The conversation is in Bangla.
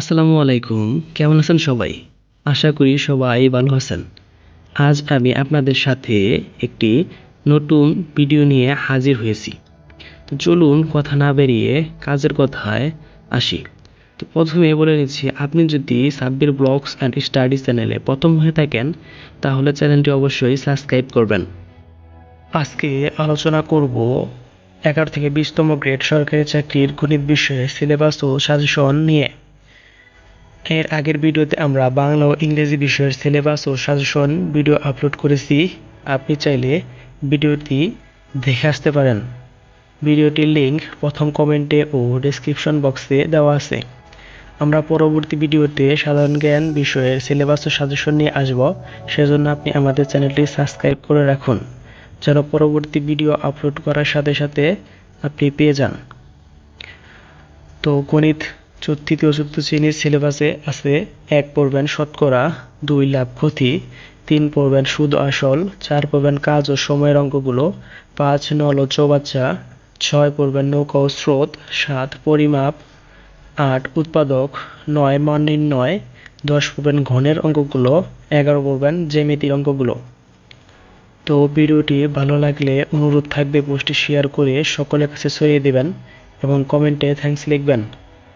আসসালামু আলাইকুম। কেমন আছেন সবাই? আশা করি সবাই ভালো আছেন। আজ আমি আপনাদের সাথে একটি নতুন ভিডিও নিয়ে হাজির হয়েছি। তো চলুন কথা না বেরিয়ে কাজের কথায় আসি। তো প্রথমে বলে নিচ্ছি, আপনি যদি সাব্বির ব্লগস অ্যান্ড স্টাডি চ্যানেলে প্রথম হয়ে থাকেন, তাহলে চ্যানেলটি অবশ্যই সাবস্ক্রাইব করবেন। আজকে আলোচনা করব এগারো থেকে বিশতম গ্রেড সরকারি চাকরির গণিত বিষয়ে সিলেবাস ও সাজেশন নিয়ে। এর আগের ভিডিওতে আমরা বাংলা ও ইংরেজি বিষয়ের সিলেবাস ও সাজেশন ভিডিও আপলোড করেছি। আপনি চাইলে ভিডিওটি দেখে আসতে পারেন। ভিডিওটির লিঙ্ক প্রথম কমেন্টে ও ডেসক্রিপশন বক্সে দেওয়া আছে। আমরা পরবর্তী ভিডিওতে সাধারণ জ্ঞান বিষয়ের সিলেবাস ও সাজেশন নিয়ে আসব। সেজন্য আপনি আমাদের চ্যানেলটি সাবস্ক্রাইব করে রাখুন। যেন পরবর্তী ভিডিও আপলোড করার সাথে সাথে আপনি পেয়ে যান। তো গণিত তৃতীয় চতুর্থ শ্রেণির সিলেবাসে আছে এক পড়বেন শতকরা দুই লাভ ক্ষতি, তিন পড়বেন সুদ আসল, চার পড়বেন কাজ ও সময়ের অঙ্কগুলো, পাঁচ, নল ও চৌবাচ্চা, ছয় পড়বেন নৌকা ও স্রোত, সাত পরিমাপ, আট উৎপাদক, নয় মান নির্ণয়, দশ পড়বেন ঘনের অঙ্কগুলো, এগারো পড়বেন জ্যামিতির অঙ্কগুলো। তো ভিডিওটি ভালো লাগলে অনুরোধ থাকবে পোস্টটি শেয়ার করে সকলের কাছে ছড়িয়ে দেবেন এবং কমেন্টে থ্যাঙ্কস লিখবেন।